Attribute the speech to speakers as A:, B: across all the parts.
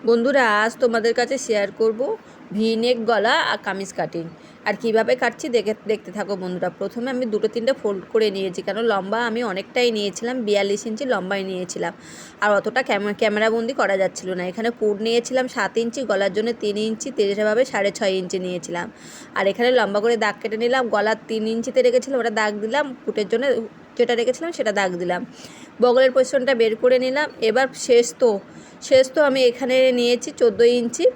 A: বন্ধুরা, আজ তোমাদের কাছে শেয়ার করব ভি নেক গলা আর কামিজ কাটিং আর কীভাবে কাটছি দেখে, দেখতে থাকো বন্ধুরা। প্রথমে আমি দুটো তিনটে ফোল্ড করে নিয়েছি কারণ লম্বা আমি অনেকটাই নিয়েছিলাম, বিয়াল্লিশ ইঞ্চি লম্বাই নিয়েছিলাম। আর অতটা ক্যামেরাবন্দি করা যাচ্ছিল না। এখানে কোড নিয়েছিলাম সাত ইঞ্চি, গলার জন্য তিন ইঞ্চি তেরেভাবে সাড়ে ছয় ইঞ্চি নিয়েছিলাম। আর এখানে লম্বা করে দাগ কেটে নিলাম, গলার তিন ইঞ্চিতে রেখেছিলাম, ওটা দাগ দিলাম ফুটের জন্য যেটা রেখেছিলাম, সেটা দাগ দিলাম। বগলের পজিশনটা বের করে নিলাম। এবার শেষ তো শেষ তো আমি এখানে নিয়েছি চোদ্দ ইঞ্চি।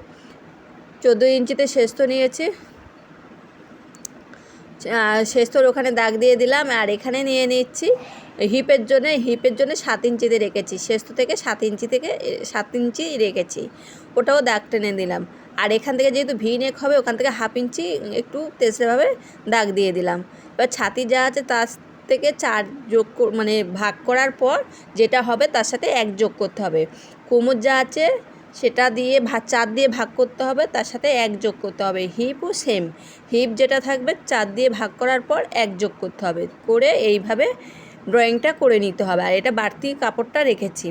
A: চোদ্দ ইঞ্চিতে শেষ তো নিয়েছি। শেষ তোর ওখানে দাগ দিয়ে দিলাম আর এখানে নিয়ে নিচ্ছি। হিপের জন্য হিপের জন্য সাত ইঞ্চিতে রেখেছি। শেষ থেকে সাত ইঞ্চি থেকে সাত ইঞ্চি রেখেছি। ওটাও দাগ টেনে দিলাম। আর এখান থেকে যেহেতু ভি নেক হবে, ওখান থেকে হাফ ইঞ্চি একটু তেসরাভাবে দাগ দিয়ে দিলাম। এবার ছাতি যা আছে তার থেকে চার যোগ মানে ভাগ করার পর যেটা হবে তার সাথে এক যোগ করতে হবে। কোমর যা আছে সেটা দিয়ে ভাত চার দিয়ে ভাগ করতে হবে, তার সাথে এক যোগ করতে হবে। হিপও সেম। হিপ যেটা থাকবে চার দিয়ে ভাগ করার পর এক যোগ করতে হবে। করে এইভাবে ড্রয়িংটা করে নিতে হবে। আর এটা বাড়তি কাপড়টা রেখেছি।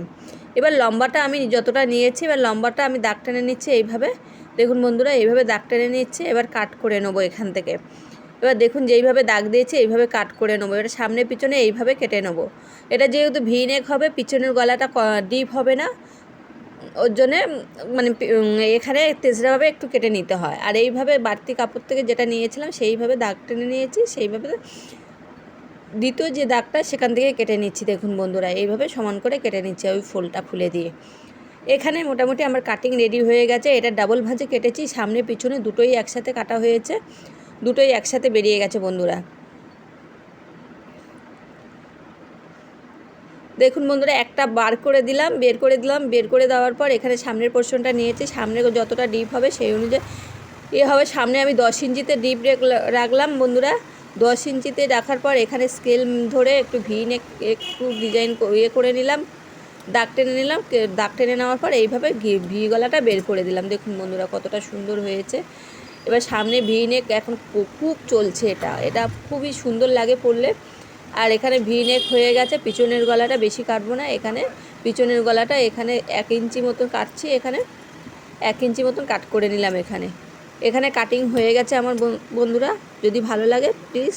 A: এবার লম্বাটা আমি যতটা নিয়েছি, এবার লম্বাটা আমি দাগ টেনে নিচ্ছি এইভাবে। দেখুন বন্ধুরা, এইভাবে দাগ টেনে নিচ্ছে। এবার কাট করে নেব এখান থেকে। এবার দেখুন যেইভাবে দাগ দিয়েছে, এইভাবে কাট করে নেব। এটা সামনে পিছনে এইভাবে কেটে নেব। এটা যেহেতু ভি নেক হবে, পিছনের গলাটা ডিপ হবে না, ওর জন্যে মানে এখানে তেসরাভাবে একটু কেটে নিতে হয়। আর এইভাবে বাড়তি কাপড় থেকে যেটা নিয়েছিলাম, সেইভাবে দাগ টেনে নিয়েছি, সেইভাবে দ্বিতীয় যে দাগটা, সেখান থেকে কেটে নিচ্ছি। দেখুন বন্ধুরা, এইভাবে সমান করে কেটে নিচ্ছি ওই ফুলটা ফুলে দিয়ে। এখানে মোটামুটি আমার কাটিং রেডি হয়ে গেছে। এটা ডাবল ভাজে কেটেছি। সামনে পিছনে দুটোই একসাথে কাটা হয়েছে। দুটোই একসাথে বেরিয়ে গেছে বন্ধুরা। দেখুন বন্ধুরা, একটা বার করে দিলাম, বের করে দিলাম, বের করে দেওয়ার পর এখানে সামনের পোর্শনটা নিয়েছি। সামনে যতটা ডিপ হবে সেই অনুযায়ী এ হবে। সামনে আমি দশ ইঞ্চিতে ডিপ রাখলাম বন্ধুরা। দশ ইঞ্চিতে রাখার পর এখানে স্কেল ধরে একটু ভি একটু ডিজাইন ইয়ে করে নিলাম। দাগ টেনে নিলাম। দাগ টেনে নেওয়ার পর এইভাবে ভি গলাটা বের করে দিলাম। দেখুন বন্ধুরা কতটা সুন্দর হয়েছে। এবার সামনে ভি নেক এখন খুব চলছে এটা। এটা খুবই সুন্দর লাগে পড়লে। আর এখানে ভি নেক হয়ে গেছে, পিছনের গলাটা বেশি কাটবো না এখানে। পিছনের গলাটা এখানে এক ইঞ্চি মতন কাটছি, এখানে এক ইঞ্চি মতন কাট করে নিলাম এখানে। এখানে কাটিং হয়ে গেছে আমার বন্ধুরা, যদি ভালো লাগে প্লিজ